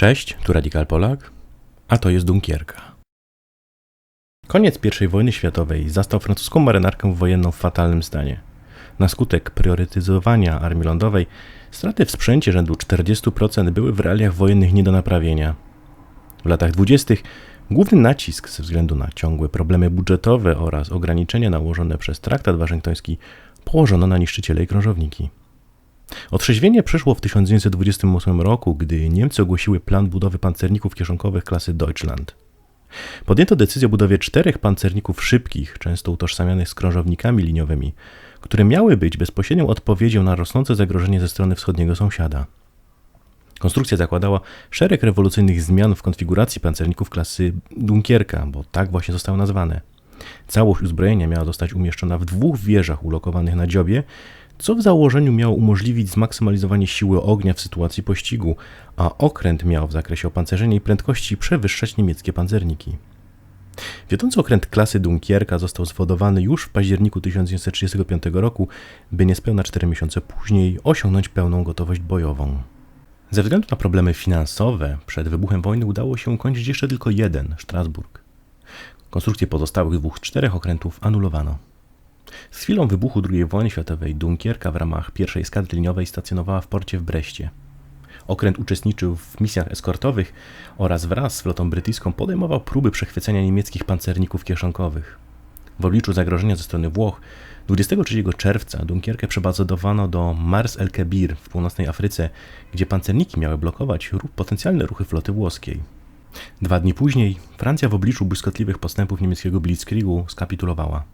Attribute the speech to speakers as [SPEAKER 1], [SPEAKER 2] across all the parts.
[SPEAKER 1] Cześć, tu Radikal Polak, a to jest Dunkierka. Koniec I wojny światowej zastał francuską marynarkę wojenną w fatalnym stanie. Na skutek priorytetyzowania armii lądowej straty w sprzęcie rzędu 40% były w realiach wojennych nie do naprawienia. W latach 20. główny nacisk ze względu na ciągłe problemy budżetowe oraz ograniczenia nałożone przez traktat waszyngtoński położono na niszczyciele i krążowniki. Otrzeźwienie przyszło w 1928 roku, gdy Niemcy ogłosiły plan budowy pancerników kieszonkowych klasy Deutschland. Podjęto decyzję o budowie czterech pancerników szybkich, często utożsamianych z krążownikami liniowymi, które miały być bezpośrednią odpowiedzią na rosnące zagrożenie ze strony wschodniego sąsiada. Konstrukcja zakładała szereg rewolucyjnych zmian w konfiguracji pancerników klasy Dunkierka, bo tak właśnie zostały nazwane. Całość uzbrojenia miała zostać umieszczona w dwóch wieżach ulokowanych na dziobie, co w założeniu miało umożliwić zmaksymalizowanie siły ognia w sytuacji pościgu, a okręt miał w zakresie opancerzenia i prędkości przewyższać niemieckie panzerniki. Wiodący okręt klasy Dunkierka został zwodowany już w październiku 1935 roku, by niespełna 4 miesiące później osiągnąć pełną gotowość bojową. Ze względu na problemy finansowe, przed wybuchem wojny udało się ukończyć jeszcze tylko jeden Strasburg. Konstrukcję pozostałych dwóch czterech okrętów anulowano. Z chwilą wybuchu II wojny światowej Dunkierka w ramach pierwszej eskadry liniowej stacjonowała w porcie w Breście. Okręt uczestniczył w misjach eskortowych oraz wraz z flotą brytyjską podejmował próby przechwycenia niemieckich pancerników kieszonkowych. W obliczu zagrożenia ze strony Włoch 23 czerwca Dunkierkę przebazowano do Mars el Kebir w północnej Afryce, gdzie pancerniki miały blokować potencjalne ruchy floty włoskiej. Dwa dni później Francja w obliczu błyskotliwych postępów niemieckiego Blitzkriegu skapitulowała.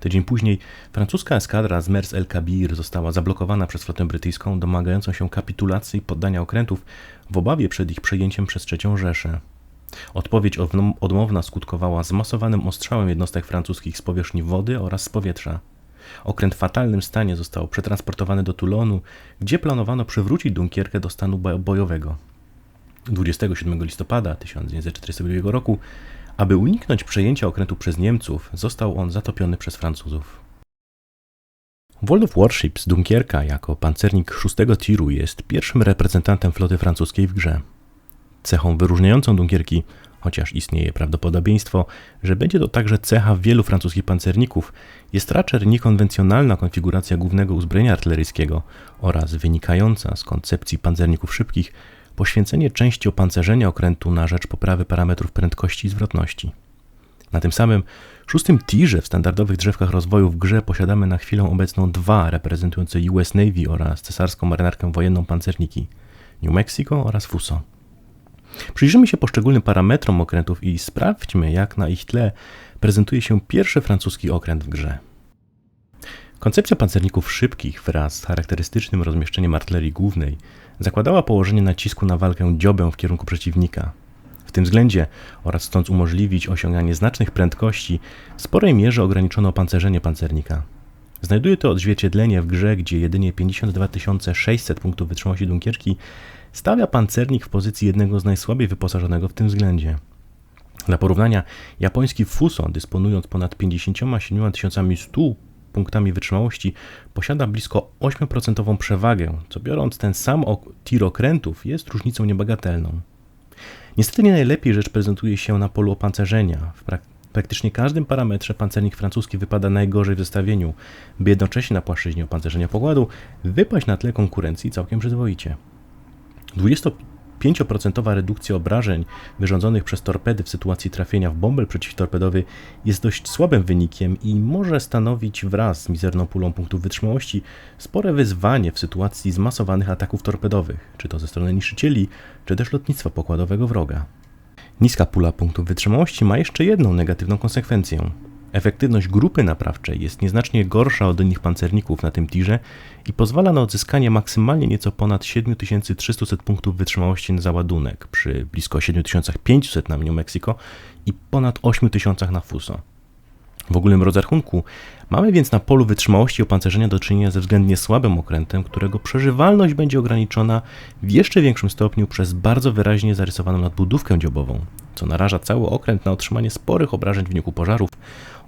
[SPEAKER 1] Tydzień później francuska eskadra z Mers el Kabir została zablokowana przez flotę brytyjską, domagającą się kapitulacji i poddania okrętów w obawie przed ich przejęciem przez III Rzeszę. Odpowiedź odmowna skutkowała zmasowanym ostrzałem jednostek francuskich z powierzchni wody oraz z powietrza. Okręt w fatalnym stanie został przetransportowany do Toulonu, gdzie planowano przywrócić Dunkierkę do stanu bojowego. 27 listopada 1942 roku aby uniknąć przejęcia okrętu przez Niemców, został on zatopiony przez Francuzów. World of Warships Dunkierka jako pancernik szóstego tiru jest pierwszym reprezentantem floty francuskiej w grze. Cechą wyróżniającą Dunkierki, chociaż istnieje prawdopodobieństwo, że będzie to także cecha wielu francuskich pancerników, jest raczej niekonwencjonalna konfiguracja głównego uzbrojenia artyleryjskiego oraz wynikająca z koncepcji pancerników szybkich poświęcenie części opancerzenia okrętu na rzecz poprawy parametrów prędkości i zwrotności. Na tym samym szóstym tirze w standardowych drzewkach rozwoju w grze posiadamy na chwilę obecną dwa reprezentujące US Navy oraz cesarską marynarkę wojenną pancerniki New Mexico oraz Fuso. Przyjrzyjmy się poszczególnym parametrom okrętów i sprawdźmy, jak na ich tle prezentuje się pierwszy francuski okręt w grze. Koncepcja pancerników szybkich wraz z charakterystycznym rozmieszczeniem artylerii głównej zakładała położenie nacisku na walkę dziobę w kierunku przeciwnika. W tym względzie oraz chcąc umożliwić osiąganie znacznych prędkości, w sporej mierze ograniczono opancerzenie pancernika. Znajduje to odzwierciedlenie w grze, gdzie jedynie 52 600 punktów wytrzymałości Dunkierki stawia pancernik w pozycji jednego z najsłabiej wyposażonego w tym względzie. Dla porównania, japoński Fuso, dysponując ponad 57 100 punktami wytrzymałości posiada blisko 8% przewagę, co biorąc ten sam tir okrętów jest różnicą niebagatelną. Niestety nie najlepiej rzecz prezentuje się na polu opancerzenia. W prak praktycznie każdym parametrze pancernik francuski wypada najgorzej w zestawieniu, by jednocześnie na płaszczyźnie opancerzenia pokładu wypaść na tle konkurencji całkiem przyzwoicie. 20 5% redukcja obrażeń wyrządzonych przez torpedy w sytuacji trafienia w bąbel przeciwtorpedowy jest dość słabym wynikiem i może stanowić wraz z mizerną pulą punktów wytrzymałości spore wyzwanie w sytuacji zmasowanych ataków torpedowych, czy to ze strony niszczycieli, czy też lotnictwa pokładowego wroga. Niska pula punktów wytrzymałości ma jeszcze jedną negatywną konsekwencję. Efektywność grupy naprawczej jest nieznacznie gorsza od innych pancerników na tym tirze i pozwala na odzyskanie maksymalnie nieco ponad 7300 punktów wytrzymałości na załadunek przy blisko 7500 na New Mexico i ponad 8000 na Fuso. W ogólnym rozrachunku mamy więc na polu wytrzymałości opancerzenia do czynienia ze względnie słabym okrętem, którego przeżywalność będzie ograniczona w jeszcze większym stopniu przez bardzo wyraźnie zarysowaną nadbudówkę dziobową, co naraża cały okręt na otrzymanie sporych obrażeń w wyniku pożarów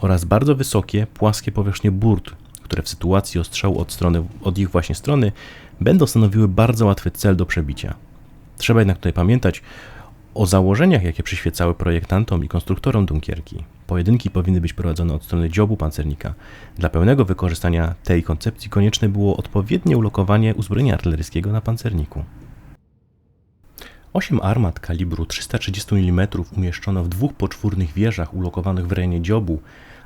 [SPEAKER 1] oraz bardzo wysokie, płaskie powierzchnie burt, które w sytuacji ostrzału od, strony, od ich właśnie strony będą stanowiły bardzo łatwy cel do przebicia. Trzeba jednak tutaj pamiętać o założeniach, jakie przyświecały projektantom i konstruktorom Dunkierki. Pojedynki powinny być prowadzone od strony dziobu pancernika. Dla pełnego wykorzystania tej koncepcji konieczne było odpowiednie ulokowanie uzbrojenia artyleryjskiego na pancerniku. Osiem armat kalibru 330 mm umieszczono w dwóch poczwórnych wieżach ulokowanych w rejonie dziobu,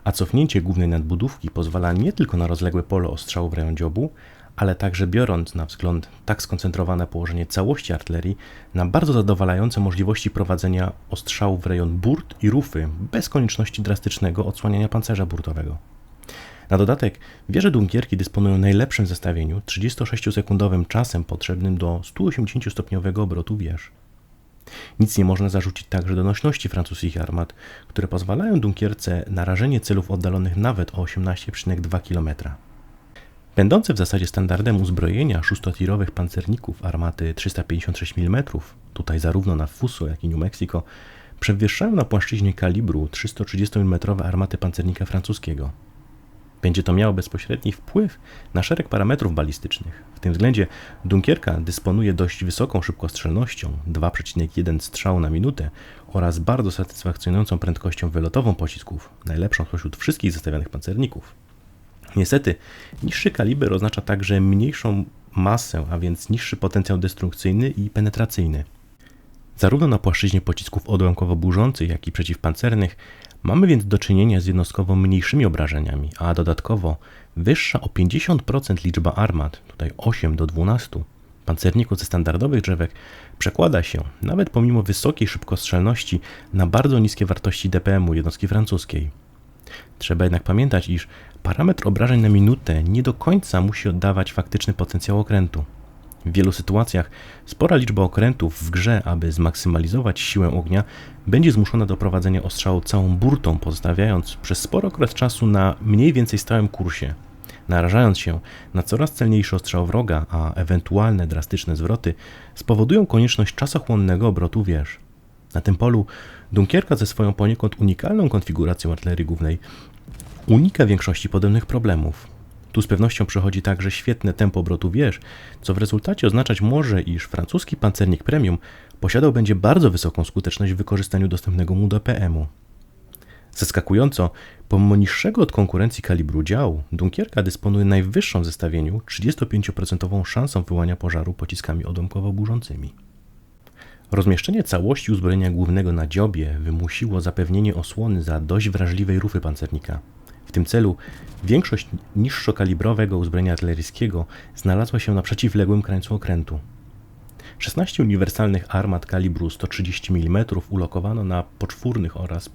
[SPEAKER 1] a cofnięcie głównej nadbudówki pozwala nie tylko na rozległe pole ostrzału w rejonie dziobu, ale także biorąc na wzgląd tak skoncentrowane położenie całości artylerii, na bardzo zadowalające możliwości prowadzenia ostrzału w rejon burt i rufy bez konieczności drastycznego odsłaniania pancerza burtowego. Na dodatek wieże Dunkierki dysponują najlepszym zestawieniu 36-sekundowym czasem potrzebnym do 180-stopniowego obrotu wież. Nic nie można zarzucić także do nośności francuskich armat, które pozwalają Dunkierce na rażenie celów oddalonych nawet o 18,2 km. Będące w zasadzie standardem uzbrojenia szóstotirowych pancerników armaty 356 mm, tutaj zarówno na Fuso, jak i New Mexico, przewyższają na płaszczyźnie kalibru 330 mm armaty pancernika francuskiego. Będzie to miało bezpośredni wpływ na szereg parametrów balistycznych. W tym względzie Dunkierka dysponuje dość wysoką szybkostrzelnością 2,1 strzał na minutę oraz bardzo satysfakcjonującą prędkością wylotową pocisków, najlepszą spośród wszystkich zestawionych pancerników. Niestety, niższy kaliber oznacza także mniejszą masę, a więc niższy potencjał destrukcyjny i penetracyjny. Zarówno na płaszczyźnie pocisków odłamkowo-burzących, jak i przeciwpancernych mamy więc do czynienia z jednostkowo mniejszymi obrażeniami, a dodatkowo wyższa o 50% liczba armat, tutaj 8 do 12, pancerników ze standardowych drzewek przekłada się, nawet pomimo wysokiej szybkostrzelności, na bardzo niskie wartości DPM-u jednostki francuskiej. Trzeba jednak pamiętać, iż parametr obrażeń na minutę nie do końca musi oddawać faktyczny potencjał okrętu. W wielu sytuacjach spora liczba okrętów w grze, aby zmaksymalizować siłę ognia, będzie zmuszona do prowadzenia ostrzału całą burtą, pozostawiając przez spory okres czasu na mniej więcej stałym kursie. Narażając się na coraz celniejszy ostrzał wroga, a ewentualne drastyczne zwroty spowodują konieczność czasochłonnego obrotu wież. Na tym polu Dunkierka ze swoją poniekąd unikalną konfiguracją artylerii głównej unika większości podobnych problemów. Tu z pewnością przychodzi także świetne tempo obrotu wież, co w rezultacie oznaczać może, iż francuski pancernik premium posiadał będzie bardzo wysoką skuteczność w wykorzystaniu dostępnego mu DPM-u. Zaskakująco, pomimo niższego od konkurencji kalibru działu, Dunkierka dysponuje najwyższą w zestawieniu 35% szansą wyłania pożaru pociskami odłamkowo-burzącymi. Rozmieszczenie całości uzbrojenia głównego na dziobie wymusiło zapewnienie osłony za dość wrażliwej rufy pancernika. W tym celu większość niższokalibrowego uzbrojenia artyleryjskiego znalazła się na przeciwległym krańcu okrętu. 16 uniwersalnych armat kalibru 130 mm ulokowano na poczwórnych oraz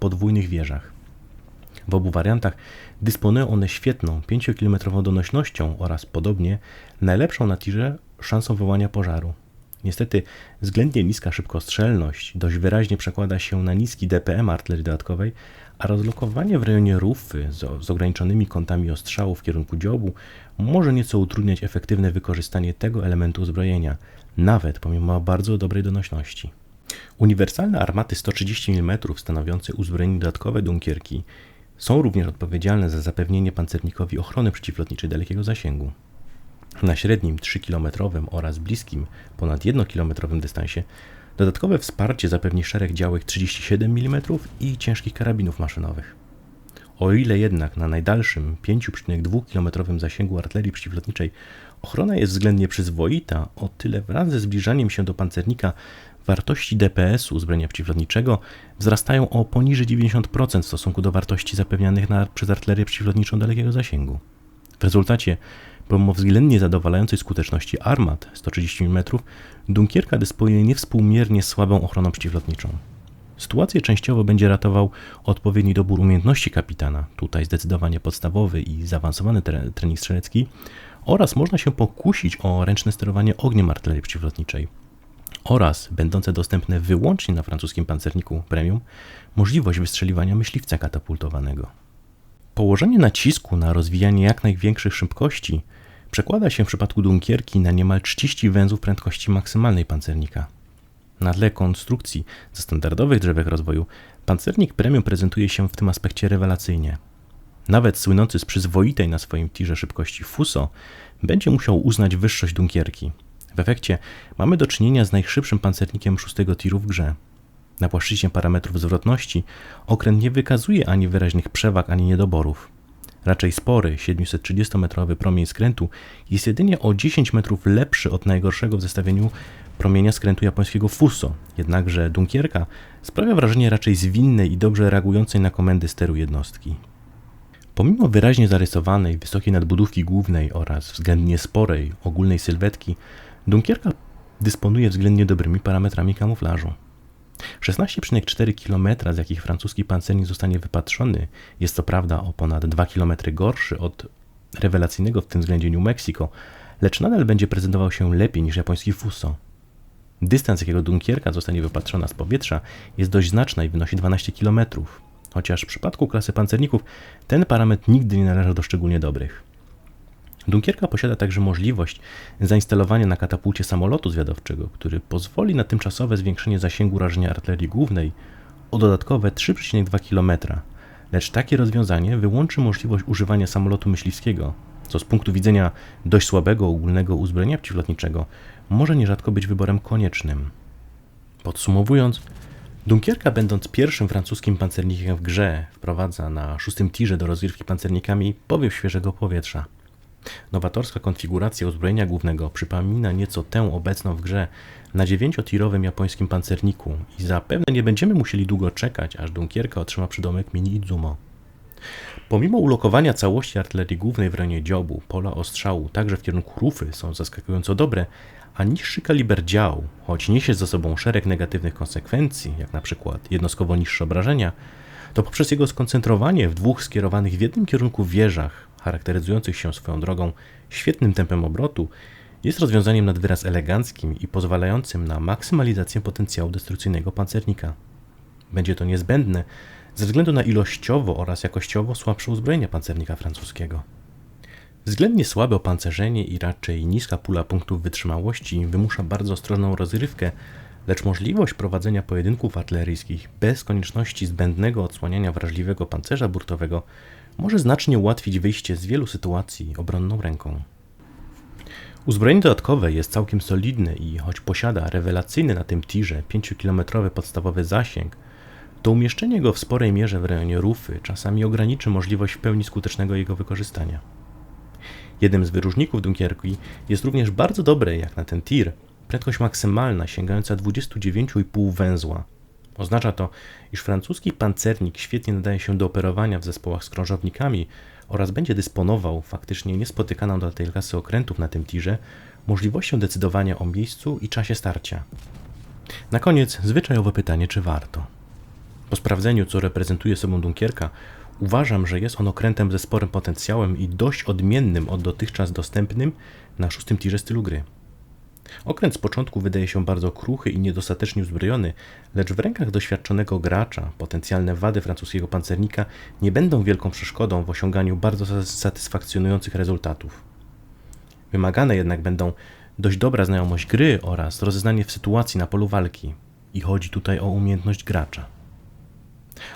[SPEAKER 1] podwójnych wieżach. W obu wariantach dysponują one świetną 5-kilometrową donośnością oraz podobnie najlepszą na tirze szansą wywołania pożaru. Niestety względnie niska szybkostrzelność dość wyraźnie przekłada się na niski DPM artylerii dodatkowej, a rozlokowanie w rejonie rufy z, z ograniczonymi kątami ostrzału w kierunku dziobu może nieco utrudniać efektywne wykorzystanie tego elementu uzbrojenia, nawet pomimo bardzo dobrej donośności. Uniwersalne armaty 130 mm stanowiące uzbrojenie dodatkowe Dunkierki są również odpowiedzialne za zapewnienie pancernikowi ochrony przeciwlotniczej dalekiego zasięgu. Na średnim 3-kilometrowym oraz bliskim ponad 1-kilometrowym dystansie dodatkowe wsparcie zapewni szereg działek 37 mm i ciężkich karabinów maszynowych. O ile jednak na najdalszym 5,2 km zasięgu artylerii przeciwlotniczej ochrona jest względnie przyzwoita, o tyle wraz ze zbliżaniem się do pancernika wartości DPS-u uzbrojenia przeciwlotniczego wzrastają o poniżej 90% w stosunku do wartości zapewnianych na, przez artylerię przeciwlotniczą dalekiego zasięgu. W rezultacie Pomimo względnie zadowalającej skuteczności armat 130 mm, Dunkierka dysponuje niewspółmiernie słabą ochroną przeciwlotniczą. Sytuację częściowo będzie ratował odpowiedni dobór umiejętności kapitana, tutaj zdecydowanie podstawowy i zaawansowany trening strzelecki, oraz można się pokusić o ręczne sterowanie ogniem artylerii przeciwlotniczej oraz, będące dostępne wyłącznie na francuskim pancerniku premium, możliwość wystrzeliwania myśliwca katapultowanego. Położenie nacisku na rozwijanie jak największych szybkości przekłada się w przypadku Dunkierki na niemal 30 węzłów prędkości maksymalnej pancernika. Na tle konstrukcji ze standardowych drzewek rozwoju, pancernik premium prezentuje się w tym aspekcie rewelacyjnie. Nawet słynący z przyzwoitej na swoim tirze szybkości Fuso będzie musiał uznać wyższość Dunkierki. W efekcie mamy do czynienia z najszybszym pancernikiem szóstego tiru w grze. Na płaszczyźnie parametrów zwrotności okręt nie wykazuje ani wyraźnych przewag, ani niedoborów. Raczej spory 730-metrowy promień skrętu jest jedynie o 10 metrów lepszy od najgorszego w zestawieniu promienia skrętu japońskiego Fuso, jednakże Dunkierka sprawia wrażenie raczej zwinnej i dobrze reagującej na komendy steru jednostki. Pomimo wyraźnie zarysowanej wysokiej nadbudówki głównej oraz względnie sporej ogólnej sylwetki, Dunkierka dysponuje względnie dobrymi parametrami kamuflażu. 16,4 km, z jakich francuski pancernik zostanie wypatrzony, jest co prawda o ponad 2 km gorszy od rewelacyjnego w tym względzie New Mexico, lecz nadal będzie prezentował się lepiej niż japoński Fuso. Dystans, jakiego Dunkierka zostanie wypatrzona z powietrza, jest dość znaczna i wynosi 12 km, chociaż w przypadku klasy pancerników ten parametr nigdy nie należał do szczególnie dobrych. Dunkierka posiada także możliwość zainstalowania na katapulcie samolotu zwiadowczego, który pozwoli na tymczasowe zwiększenie zasięgu rażenia artylerii głównej o dodatkowe 3,2 km, lecz takie rozwiązanie wyłączy możliwość używania samolotu myśliwskiego, co z punktu widzenia dość słabego ogólnego uzbrojenia przeciwlotniczego może nierzadko być wyborem koniecznym. Podsumowując, Dunkierka, będąc pierwszym francuskim pancernikiem w grze, wprowadza na szóstym tirze do rozgrywki pancernikami powiew świeżego powietrza. Nowatorska konfiguracja uzbrojenia głównego przypomina nieco tę obecną w grze na dziewięciotirowym japońskim pancerniku i zapewne nie będziemy musieli długo czekać, aż Dunkierka otrzyma przydomek Mini Izumo. Pomimo ulokowania całości artylerii głównej w rejonie dziobu, pola ostrzału, także w kierunku rufy, są zaskakująco dobre, a niższy kaliber dział, choć niesie ze sobą szereg negatywnych konsekwencji, jak na przykład jednostkowo niższe obrażenia, to poprzez jego skoncentrowanie w dwóch skierowanych w jednym kierunku wieżach, charakteryzujących się swoją drogą świetnym tempem obrotu, jest rozwiązaniem nad wyraz eleganckim i pozwalającym na maksymalizację potencjału destrukcyjnego pancernika. Będzie to niezbędne ze względu na ilościowo oraz jakościowo słabsze uzbrojenie pancernika francuskiego. Względnie słabe opancerzenie i raczej niska pula punktów wytrzymałości wymusza bardzo ostrożną rozrywkę, lecz możliwość prowadzenia pojedynków artyleryjskich bez konieczności zbędnego odsłaniania wrażliwego pancerza burtowego może znacznie ułatwić wyjście z wielu sytuacji obronną ręką. Uzbrojenie dodatkowe jest całkiem solidne i choć posiada rewelacyjny na tym tirze 5-kilometrowy podstawowy zasięg, to umieszczenie go w sporej mierze w rejonie rufy czasami ograniczy możliwość w pełni skutecznego jego wykorzystania. Jednym z wyróżników Dunkierki jest również bardzo dobre, jak na ten tir, prędkość maksymalna sięgająca 29,5 węzła. Oznacza to, iż francuski pancernik świetnie nadaje się do operowania w zespołach z krążownikami oraz będzie dysponował faktycznie niespotykaną do tej klasy okrętów na tym tirze możliwością decydowania o miejscu i czasie starcia. Na koniec zwyczajowe pytanie, czy warto. Po sprawdzeniu, co reprezentuje sobą Dunkierka, Uważam, że jest on okrętem ze sporym potencjałem i dość odmiennym od dotychczas dostępnym na szóstym tirze stylu gry. Okręt z początku wydaje się bardzo kruchy i niedostatecznie uzbrojony, lecz w rękach doświadczonego gracza potencjalne wady francuskiego pancernika nie będą wielką przeszkodą w osiąganiu bardzo satysfakcjonujących rezultatów. Wymagane jednak będą dość dobra znajomość gry oraz rozeznanie w sytuacji na polu walki. I chodzi tutaj o umiejętność gracza.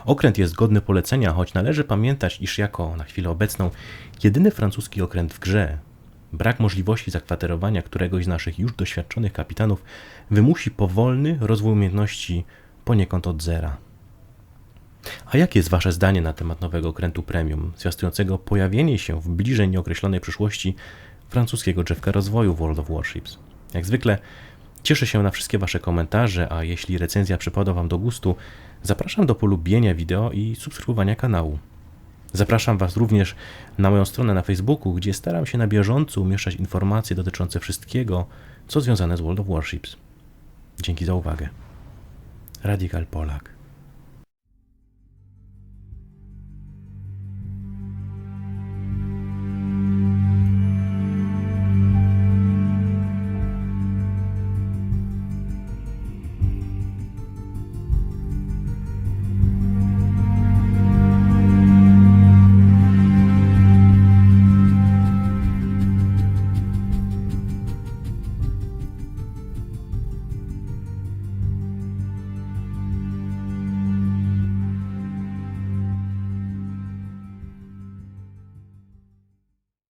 [SPEAKER 1] Okręt jest godny polecenia, choć należy pamiętać, iż jako na chwilę obecną jedyny francuski okręt w grze, brak możliwości zakwaterowania któregoś z naszych już doświadczonych kapitanów wymusi powolny rozwój umiejętności poniekąd od zera. A jakie jest Wasze zdanie na temat nowego okrętu premium, zwiastującego pojawienie się w bliżej nieokreślonej przyszłości francuskiego drzewka rozwoju World of Warships? Jak zwykle cieszę się na wszystkie Wasze komentarze, a jeśli recenzja przypada Wam do gustu, Zapraszam do polubienia wideo i subskrybowania kanału. Zapraszam Was również na moją stronę na Facebooku, gdzie staram się na bieżąco umieszczać informacje dotyczące wszystkiego, co związane z World of Warships. Dzięki za uwagę. Radikal Polak.